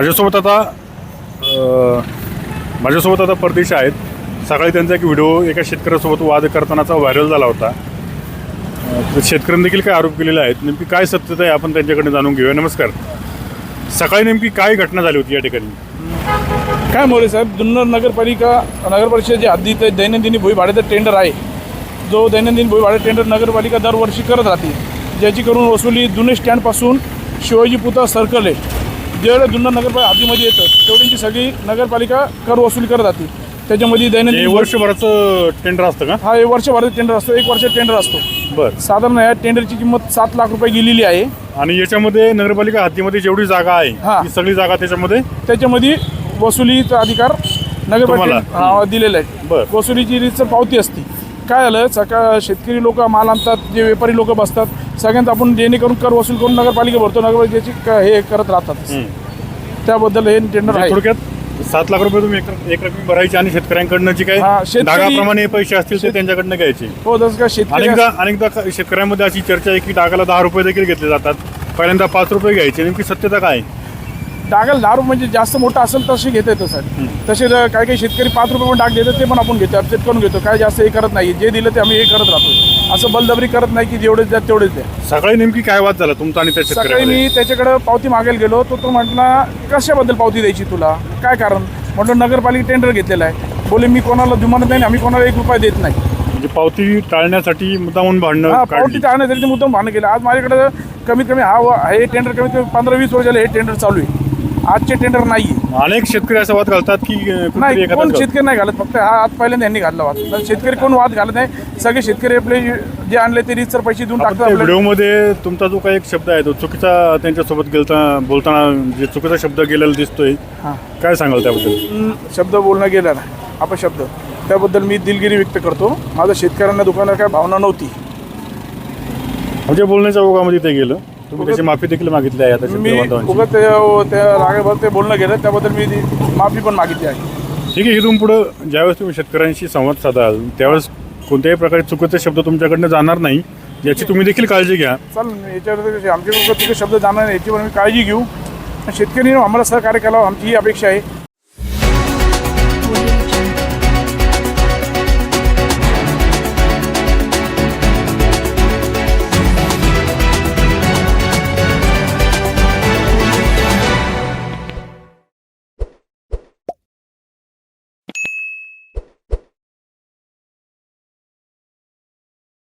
माझ्यासोबत आता माझ्यासोबत आता परदेशी आहेत. सकाळी त्यांचा एक व्हिडिओ एका शेतकऱ्यासोबत वाद करतानाचा व्हायरल झाला होता. तर शेतकऱ्यांनी देखील काय आरोप केलेले आहेत. नेमकी काय सत्यता आहे आपण त्यांच्याकडे जाणून घेऊया. नमस्कार. सकाळी नेमकी काय घटना झाली होती या ठिकाणी? काय मोरे साहेब जुन्नर नगरपालिका नगर परिषदेच्या हद्दीत दैनंदिनी भुईभाड्याचा टेंडर आहे. जो दैनंदिन भुईभाडे टेंडर नगरपालिका दरवर्षी करत राहते. ज्याची करून वसुली जुने स्टँडपासून शिवाजी पुतळा सर्कल आहे. जेवढं जुन्नर नगरपालिका हद्दीमध्ये येतं तेवढ्यांची सगळी नगरपालिका कर वसुली करत राहते त्याच्यामध्ये हे दैनंदिन वर्षभराचं टेंडर असतं का? हा एक वर्षभराचा टेंडर असतो. एक वर्ष टेंडर असतो. बरं. साधारण या टेंडरची किंमत सात लाख रुपये गेलेली आहे. आणि याच्यामध्ये नगरपालिका हद्दीमध्ये जेवढी जागा आहे हा. ती सगळी जागा त्याच्यामध्ये? त्याच्यामध्ये वसुलीचा अधिकार तुम्हाला? नगरपालिका हा, दिलेला आहे. बरं. वसुलीची रीतसर पावती असते. काय झालं सकाळ शेतकरी लोक माल आणतात जे व्यापारी लोक बसतात सगळ्यांचं आपण जेणेकरून कर वसूल करून नगरपालिका भरतो नगरपालिकेची क- हे करत राहतात. त्याबद्दल हे टेंडर आहे. थोडक्यात सात लाख रुपये तुम्ही एक एक रकमी भरायची आणि शेतकऱ्यांकडनं जे काही शेतकरी- डागाप्रमाणे पैसे असतील ते त्यांच्याकडनं घ्यायचे. हो जसं का शेतकरी अनेकदा अनेकदा क- शेतकऱ्यांमध्ये अशी चर्चा आहे की डागाला दहा रुपये देखील घेतले जातात. पहिल्यांदा पाच रुपये घ्यायचे. नेमकी सत्यता काय आहे? डागाला दारू म्हणजे जास्त मोठा असेल तसे घेता येतं सर. तसे काही काही शेतकरी पाच रुपये पण डाग देतात ते पण आपण घेतो अपसेट करून घेतो. काय जास्त हे करत नाही. जे दिलं ते आम्ही हे करत राहतो. असं बलदबरी करत नाही की जेवढेच द्या तेवढेच द्या. सकाळी नेमकी काय वाद झाला तुमचा आणि त्या सकाळी मी त्याच्याकडे पावती मागायला गेलो. तो तो म्हटला कशाबद्दल पावती द्यायची तुला? काय कारण? म्हटलं नगरपालिका टेंडर घेतलेला आहे. बोले मी कोणाला जुमानत नाही आम्ही कोणाला एक रुपया देत नाही. म्हणजे पावती टाळण्यासाठी मुद्दामून हा भांडणं पावती काढली टाळण्यासाठी मुद्दाम भांडण केलं. आज माझ्याकडे कमीत कमी हा हे टेंडर कमीत कमी पंधरा वीस वर्षाला हे टेंडर चालू आहे. आजचे टेंडर नाही अनेक शेतकरी असा वाद घालतात की नाही कोण शेतकरी नाही घालत फक्त हा आज पहिल्यांदा यांनी घातला वाद. तर शेतकरी कोण वाद घालत नाही सगळे शेतकरी आपले जे आणले ते रीतसर पैसे देऊन आपण टाकतात व्हिडिओमध्ये तुमचा जो काही एक शब्द आहे तो चुकीचा त्यांच्यासोबत गेलता बोलताना जे चुकीचा शब्द गेलेला दिसतोय हां. काय सांगाल त्याबद्दल? शब्द बोलणं गेला ना अपशब्द. त्याबद्दल मी दिलगिरी व्यक्त करतो. माझं शेतकऱ्यांना दुकानात काय भावना नव्हती. म्हणजे बोलण्याच्या ओघामध्ये ते गेलं. तुम्ही त्याची माफी देखील मागितली आहे आता मी. उगाच त्या त्या रागावर ते बोलणं गेलं त्याबद्दल मी ती माफी पण मागितली आहे. ठीक आहे इथून पुढं ज्यावेळेस तुम्ही शेतकऱ्यांशी संवाद साधाल त्यावेळेस कोणत्याही प्रकारे चुकीचे शब्द तुमच्याकडनं जाणार नाही याची तुम्ही देखील काळजी घ्या. चालेल याच्यावर आमच्याकडे चुकीचे शब्द जाणार नाही याची पण मी काळजी घेऊ. शेतकरी आम्हाला सहकार्य करावं आमची ही अपेक्षा आहे.